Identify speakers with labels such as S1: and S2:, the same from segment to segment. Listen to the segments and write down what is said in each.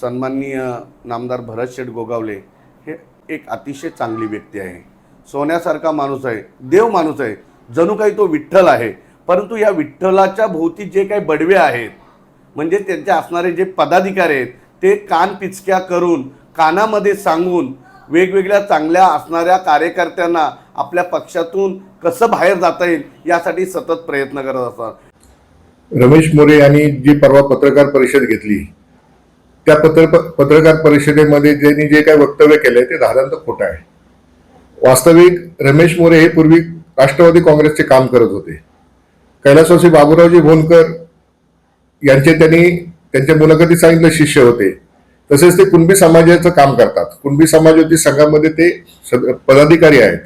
S1: सन्माननीय नामदार भरत शेठ गोगावले हे एक अतिशय चांगली व्यक्ती आहे. सोन्यासारखा माणूस आहे देव माणूस आहे. जणू काही तो विठ्ठल आहे. परंतु या विठ्ठलाच्या भोवती जे काही बडवे आहेत म्हणजे त्यांचे असणारे जे पदाधिकारी आहेत ते कान पिचक्या करून कानामध्ये सांगून वेगवेगळ्या चांगल्या असणाऱ्या कार्यकर्त्यांना आपल्या पक्षातून कसं बाहेर जाता येईल यासाठी सतत प्रयत्न करत असतात.
S2: रमेश मोरे यांनी जी परवा पत्रकार परिषद घेतली त्या पत्र पत्रकार परिषदेमध्ये ज्यांनी जे काही वक्तव्य केलंय ते धारांत खोटं आहे. वास्तविक रमेश मोरे हे पूर्वी राष्ट्रवादी काँग्रेसचे काम करत होते. कैलासवासी बाबूरावजी भोनकर यांचे त्यांनी त्यांच्या मुलाखतीत सांगितलं शिष्य होते. तसेच ते कुणबी समाजाचं काम करतात. कुणबी समाजवादी संघामध्ये ते पदाधिकारी आहेत.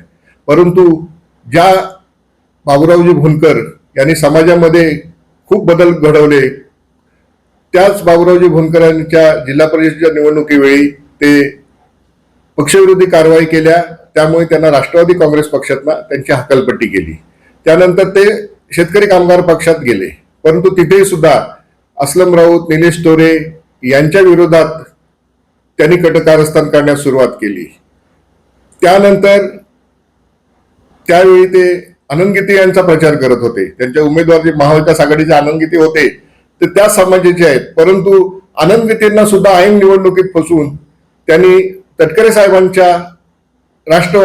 S2: परंतु ज्या बाबूरावजी भोनकर यांनी समाजामध्ये खूप बदल घडवले त्याच बाबूरावजी भोनकर यांच्या जिल्हा परिषदेच्या निवडणुकीवेळी ते पक्षविरोधी कारवाई केल्या. त्यामुळे त्यांना राष्ट्रवादी काँग्रेस पक्षातनं त्यांची हकालपट्टी केली. त्यानंतर ते शेतकरी कामगार पक्षात गेले. परंतु तिथेही सुद्धा अस्लम राऊत निलेश तोरे यांच्या विरोधात त्यांनी कटकारस्थान करण्यास सुरुवात केली. त्यानंतर त्यावेळी ते आनंद गीते यांचा प्रचार करत होते. त्यांच्या उमेदवार जे महाविकास आघाडीचे आनंद गीते होते ते त्या समाजाचे आहेत. परंतु आनंद गीतेंना सुद्धा ऐन निवडणुकीत फसवून त्यांनी तटकरे साहेबांच्या राष्ट्र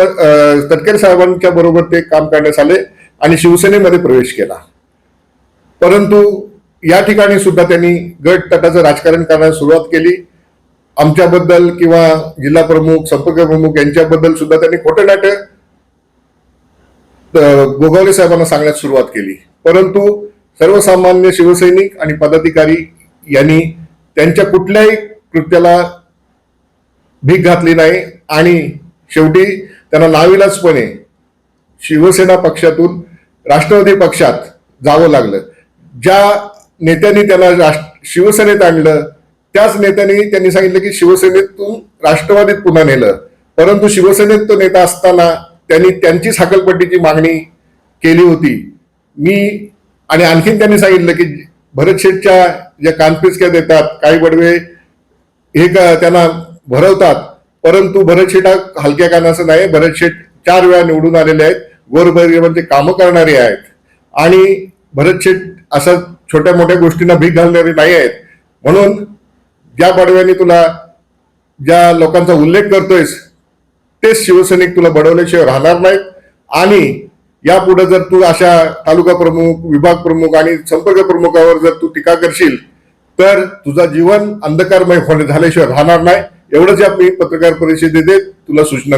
S2: तटकरे साहेबांच्या बरोबर ते काम करण्यास आले आणि शिवसेनेमध्ये प्रवेश केला. परंतु या ठिकाणी सुद्धा त्यांनी गट तटाचं राजकारण करण्यास सुरुवात केली. आमच्याबद्दल किंवा जिल्हा प्रमुख संपर्क प्रमुख यांच्याबद्दल सुद्धा त्यांनी खोटं नाट्य गोगावले साहेबांना सांगण्यास सुरुवात केली. परंतु सर्वसामान्य शिवसैनिक आणि पदाधिकारी यांनी त्यांच्या कुठल्याही कृत्याला भीक घातली नाही. आणि शेवटी त्यांना नाविलाजपणे शिवसेना पक्षातून राष्ट्रवादी पक्षात जावं लागलं. ज्या नेत्यांनी त्यांना राष्ट्र शिवसेनेत आणलं त्याच नेत्यांनी त्यांनी सांगितलं की शिवसेनेतून राष्ट्रवादीत पुन्हा नेलं. परंतु शिवसेनेत तो नेता असताना त्यांनी त्यांचीच हकलपट्टीची मागणी केली होती. मी आणि आणखीन त्यांनी सांगितलं की भरत शेठच्या ज्या कानपिचक्या देतात काही बडवे हे का त्यांना भरवतात परंतु भरत शेठ हा हलक्या कानाचं नाही भरत शेठ चार वेळा निवडून आलेले आहेत गोरगरिबांचे कामं करणारे आहेत. आणि भरत शेठ अशा छोट्या मोठ्या गोष्टींना भीक घालणारे नाही आहेत. म्हणून ज्या बडव्यांनी तुला ज्या लोकांचा उल्लेख करतोयस तेच शिवसैनिक तुला बडवल्याशिवाय राहणार नाहीत. आणि यापुढे जर तू अशा तालुका प्रमुख विभाग प्रमुख आणि संपर्क प्रमुखावर जर तू टीका करशील तर तुझा जीवन अंधकारमय होणे झाल्याशिवाय राहणार नाही. एवढंच या मी पत्रकार परिषदेत तुला सूचना